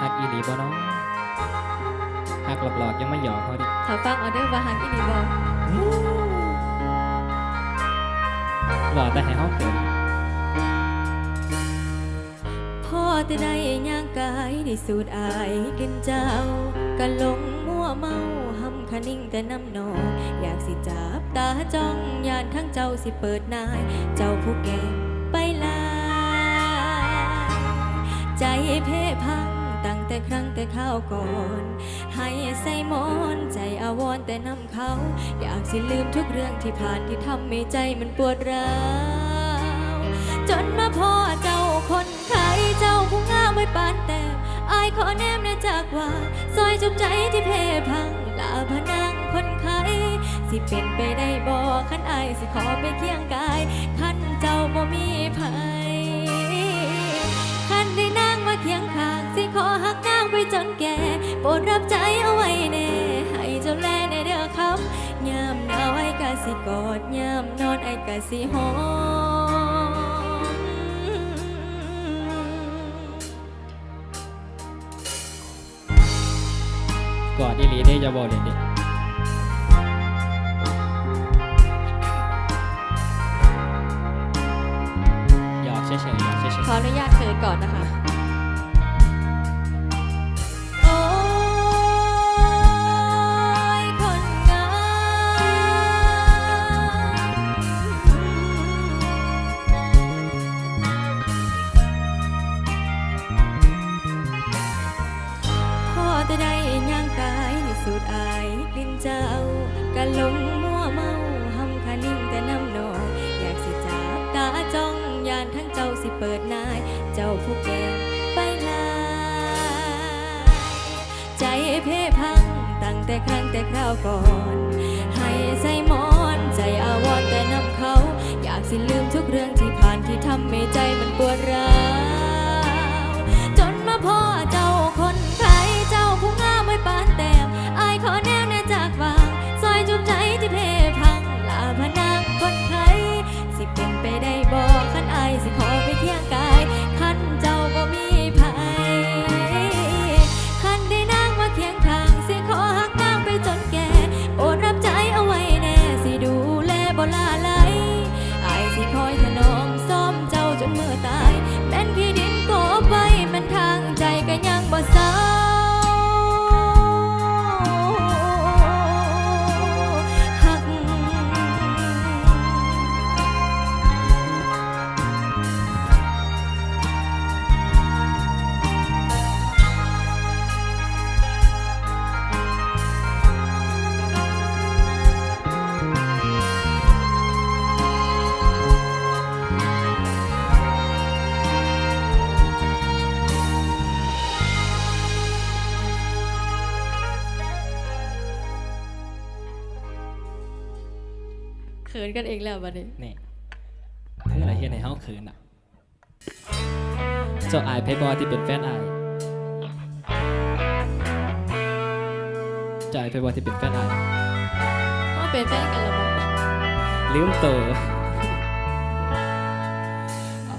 ฮักอีหลีบ่เน้องฮักหลอกๆยังไม่หยอกเขาดิถ้าฟังเอาเด้อว่าหันอีนี่บ่หล่อแต่ให้เฮาเขินพ่อแต่ได้ย่างกายได้สูดอายกลินเจ้าก็หลงมั่วเมาหำคะนิ่งแต่น้ำนองอยากสิจับตาจ้องยานทั้งเจ้าสิเปิดนาย เจ้าผู้แก่ไใจเพ่พังตั้งแต่ครั้งแต่ข้าวก่อน ให้ใส่มอนใจอาวรแต่นำเขา อยากสิลืมทุกเรื่องที่ผ่านที่ทำให้ใจมันปวดร้าวจนมาพ่อเจ้าคนไข้เจ้าผู้งามไม่ปานแต่อายขอแนมเนจากว่าซอยจุบใจที่เพ่พังลาพนังคนไข้สิเป็นไปได้บ่ขันอายสิขอไปเคียงกายขันเจ้าบ่มีภัย เคียงข้างสิขอหักนางไปจนแก่โปรดรับใจเอาไว้แน่ให้เจ้าแลในเด้อครับยามหนาวไอ้กะสิกอดยามนอนไอ้กะสิหอมกอดอีหลีได้อย่าบ่เล่นดิหยอกเฉยๆหยอกเฉยขออนุญาตเขินก่อนนะคะ เพ่พังตั้งแต่ครั้งแต่คราวก่อน ให้ใส่มอนใจอาวร์แต่นำเขา อยากสิลืมทุกเรื่องที่ผ่านที่ทำให้ใจมันปวดร้าว ขินกันเองแล้วบัดนี้ๆนี่เธออะไรเฮ็ดให้เฮาเขินอะ เจ้าอายเพชรบอยที่เป็นแฟนอายเจ้าอายเพชรบอยที่เป็นแฟนอายก็เป็นแฟนกันแล้วบ่ลืมเตออ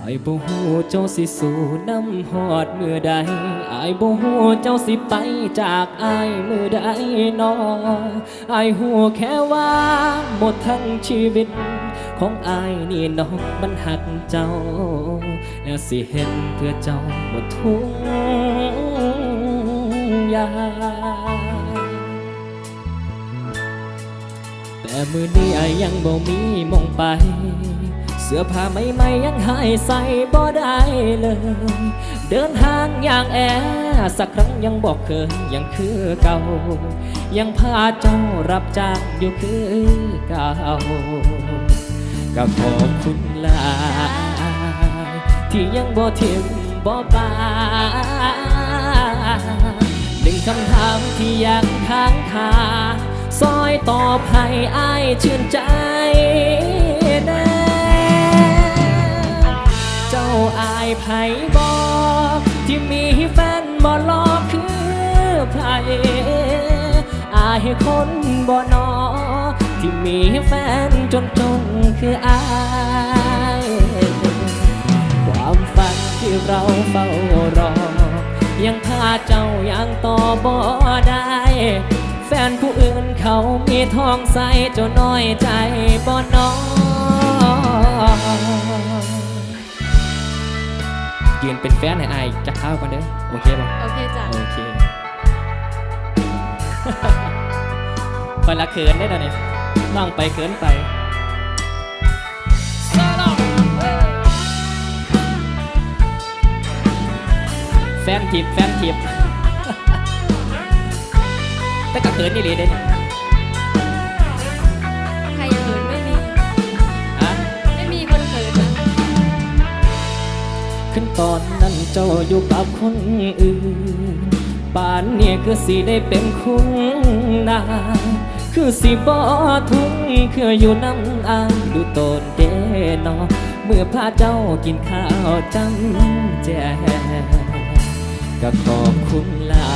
ายบ่ฮู้เจ้าสิสู่น้ำฮอดมือใดอายบ่ฮู้เจ้าสิไปจากอายมือใดนออายฮู้แค่ว่าหมดทั้งชีวิต ของอายนี่น้องมันหักเจ้าและสิเห็นเพื่อเจ้าหมดทุกอย่างแต่มือนี้ไอายยังบ่มีมองไป สื้อผ้าใหม่ๆยังหายใส่บ่ได้เลย เดินทางอย่างแอสักครั้งยังบอกเคยยังคือเก่า ยังพาเจ้ารับจ้างอยู่คือเก่าก็ขอบคุณลาที่ยังบ่ทิมบ่ปาหนึ่งคำถามที่ยังค้างคาซอยตอบให้อายชื่นใจ ไผบอกที่มีแฟนบ่รอกคือไผอายคนบ่นอที่มีแฟนจนจนคืออายความฝันที่เราเฝ้ารอ ยังพาเจ้ายังต่อบ่ได้ แฟนผู้อื่นเขามีทองใสเจ้าน้อยใจบ่นอ ยืนเป็นแฟนให้อายจะเข้ากันเด้อโอเคป่ะโอเคจ้ะโอเคคอยละเขินได้ตอนนี้ลองไปเขินไปแฟนทิปแฟนทิปแต่ก็เขินนี่เลยเด้เนี่ย ตอนนั้นเจ้าอยู่กับคนอื่นป่านเนี่ยคือสิได้เป็นคุ้งนางคือสิบ่ทุ่งคืออยู่น้ำอางดูโตนเดนอเมื่อพาเจ้ากินข้าวจำแจก็ขอบคุณลา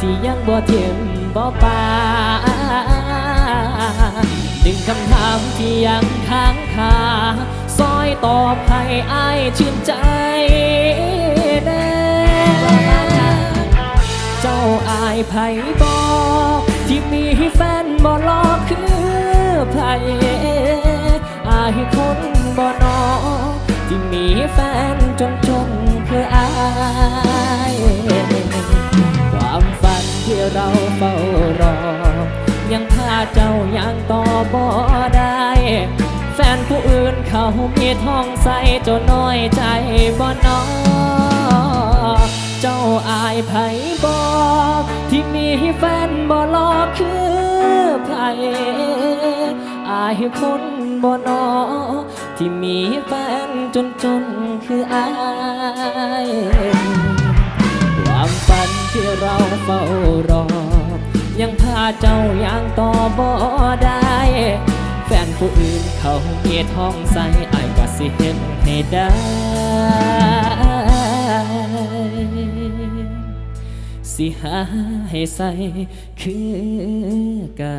ที่ยังบ่เทียมบ่ปาดึงคำถามที่ยังค้าง ตอบให้อายชื่นใจแน่เจ้าอายไผบอกที่มีแฟนบ่รอกคือไผอายคนบ่นอที่มีแฟนจนจนคืออายความฝันที่เราเฝ้ารอยังพาเจ้ายังต่อบ่ได้ แฟนผู้อื่นเขามีท้องใสเจ้าน้อยใจบ่นอเจ้าอายไผบอกที่มีแฟนบ่รอคือไผอายคนบ่นอที่มีแฟนจนจนคืออายความฝันที่เราเฝ้ารอ ยังพาเจ้ายังต่อบ่ได้ แฟนผู้อื่นเขามีท้องใสไอ้ายก็สิเห็นให้ได้สิหาให้ใส่คือกั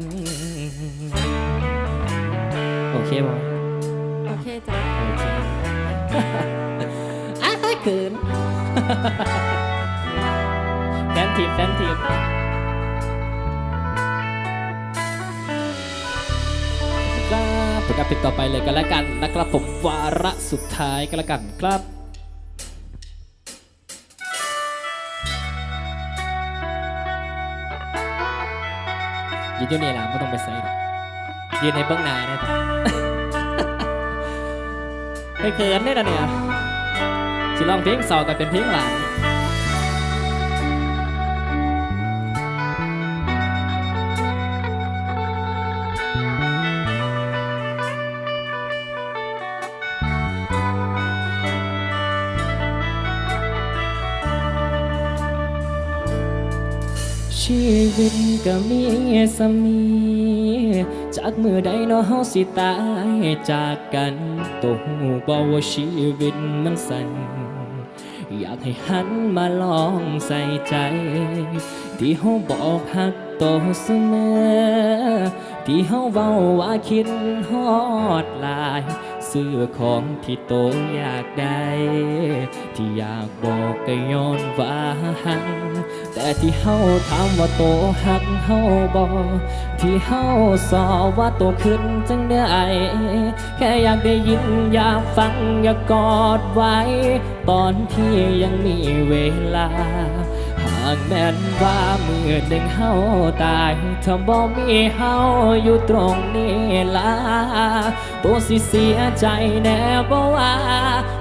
นโอเคบ่โอเคจ้ะโอเคอ้ายเขินแฟนทีมแฟนทีม ครับประกาศปิดต่อไปเลยกันแล้วกันนะครับผมวาระสุดท้ายกันแล้วกันครับยืนอยู่นี่นะไม่ต้องไปใส่หรอกยืนในเบื้องหน้าเนี่ไม่เขินได้นะเนี่ยสิลองเพลงสอกันเป็นเพลงหวาน ชีวิตก็มีสมี จากมือใดเนาะเฮาสิตายจากกันตัวหูบอกว่าชีวิตมันสั้นอยากให้หันมาลองใส่ใจ ที่เฮาบอกหักโตวเสมอ ที่เฮาเว้าว่าคิดฮอดลาย ซื้อของที่โตอยากได้ ที่อยากบอกก็ย้อนว่าหักแต่ที่เฮาถามว่าโตหักเฮาบ่ที่เฮาสอว่าโตขึ้นจังได้แค่อยากได้ยินอยากฟังอยากกอดไว้ ตอนที่ยังมีเวลาากแม่นว่ามือหนึ่งเฮาตายถ้าบ่มีเฮาอยู่ตรงนี้ล่ะตัวสิเสียใจแน่บ่ว่า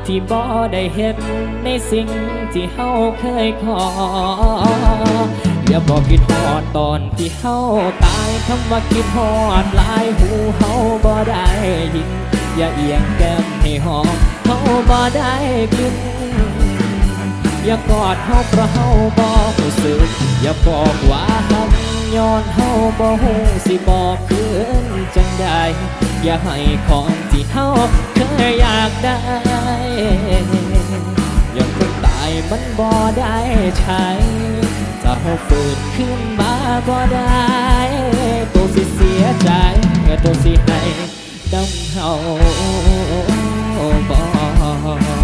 ที่บ่ได้เห็นในสิ่งที่เฮาเคยขอ อย่าบอกคิดฮอดตอนที่เฮาตายคำว่าคิดฮอดหลายหูเฮาบ่ได้ยิน อย่าเอียงแก้มให้หอมเฮาบ่ได้กลิน อย่ากอดเฮาเพราะเฮาบ่รู้สึกอย่าบอกว่าหักย้อนเฮาบ่ฮู้สิบอกคืนจังใดอย่าให้ของที่เฮาเคยอยากได้อย่างคนตายมันบ่ได้ใช้จะเฮาฝืนขึ้นมาบ่ได้ตัวสิเสียใจตัวสิให้ดำเฮาบ่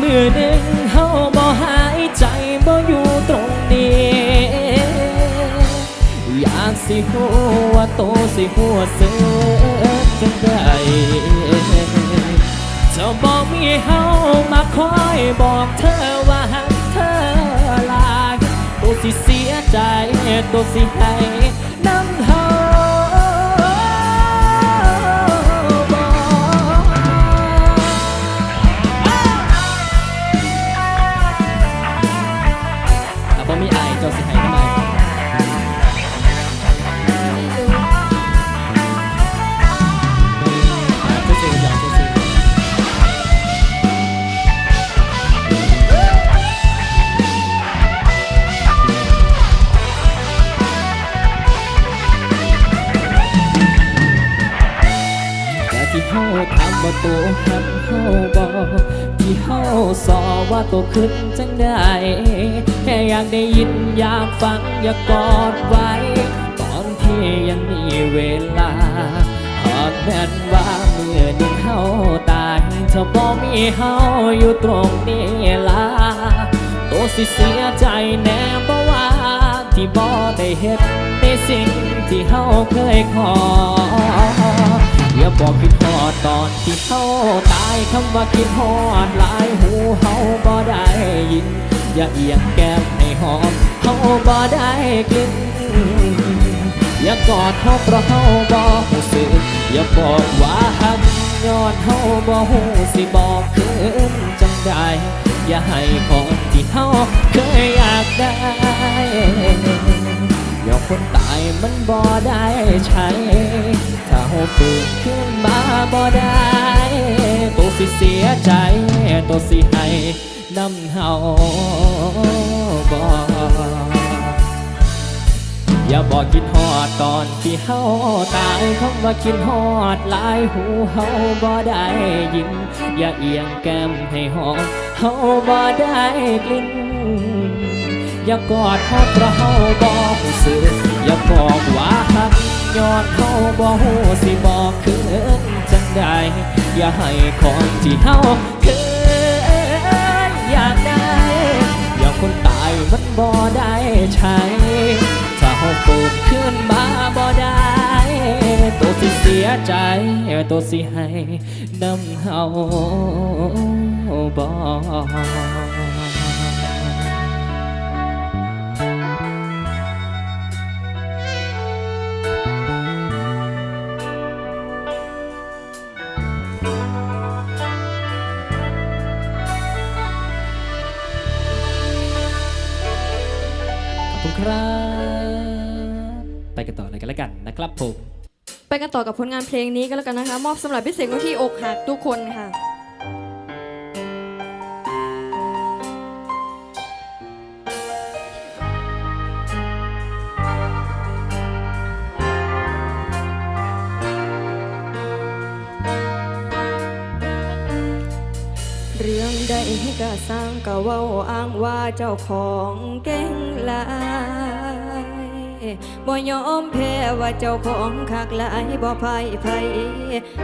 มือหนึ่งเฮาบ่หายใจบ่อยู่ตรงนี้ อยากสิหัวาโตสิหัวเสือจังได้จ้าบอกมีเฮามาคอยบอกเธอว่าหักเธอลายตัวสิเสียใจตัวสิให้ อว่าตัวขึ้นจังได้แค่อยากได้ยินอยากฟังอยากกอดไว้ ตอนที่ยังมีเวลาหากแม่นว่าเมื่อนึ่งเฮาตายเธอบ่มีเฮาอยู่ตรงนี้ล่ะตัวสิเสียใจแน่บ่ว่าที่บ่ได้เฮ็ดในสิ่งที่เฮาเคยขอ อย่าบอกคิดฮอดตอนที่เฮาตายคำว่าคิดฮอดหลายหูเฮาบ่ได้ยิน อย่าเอียงแก้มให้หอมเฮาบ่ได้กลิ่นอย่ากอดเฮาเพราะเฮาบ่ฮู้สึกอย่าบอกว่าหักย้อนเฮาบ่ฮู้สิบอกคืนจังได้อย่าให้ของที่เฮาเคยอยากได้อย่าคนตายมันบ่ได้ใช้ ฟื้นขึ้นมาบ่ได้ตัวสิเสียใจตัวสิให้น้ำเฮาบ่อย่าบอกคิดฮอดตอนที่เฮาตายคำว่าคิดฮอดหลายหูเฮาบ่ได้ยิน อย่าเอียงแก้มให้หอมเฮาบ่ได้กลิ่นอย่ากอดเฮาเพราะเฮาบ่รู้สึกอย่าบอกว่าหัก ย้อนเฮาบ่ฮู้สิบอกคืนจังใดอย่าให้ของที่เฮาเคยอยากได้อย่าคนตายมันบ่ได้ใช้ถ้าเฮาปลูกขึ้นมาบ่ได้ตัวสิเสียใจตัวสิให้น้ำเฮาบ่อ ต่อกับผลงานเพลงนี้ก็แล้วกันนะคะ มอบสำหรับพิเศษที่อกหักทุกคนค่ะเรื่องใดก็สร้างก็เว้าอ้างว่าเจ้าของเก่งลา บ่ยอมแพ้ว่าเจ้าของคักหลายบ่พ่ายไผ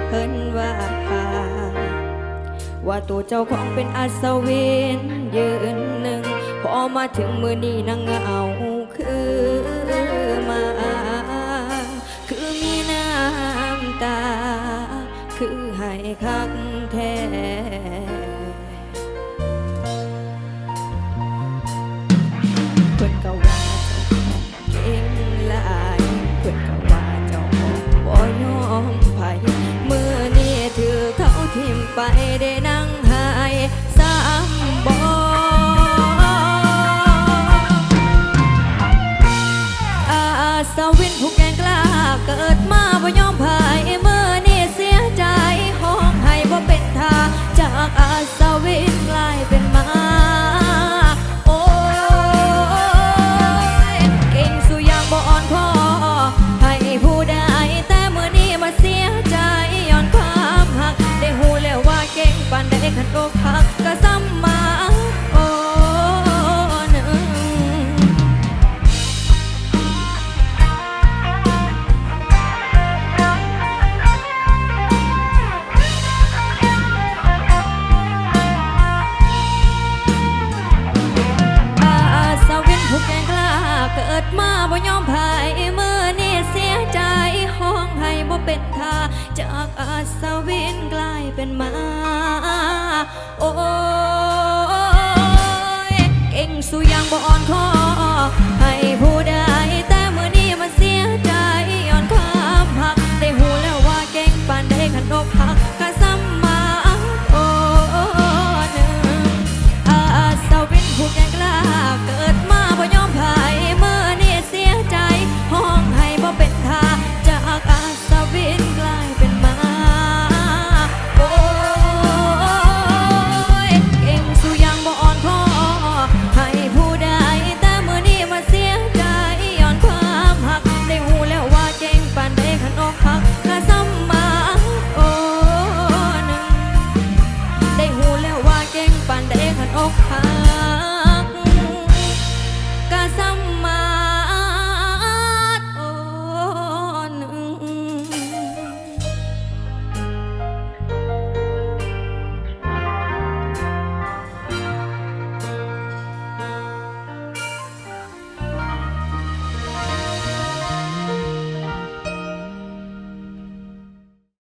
เพิ่นว่าว่าตัวเจ้าของเป็นอัศวินยืนหนึ่งพอมาถึงมือนี้นางเอา วินผู้แกงกล้าเกิดมา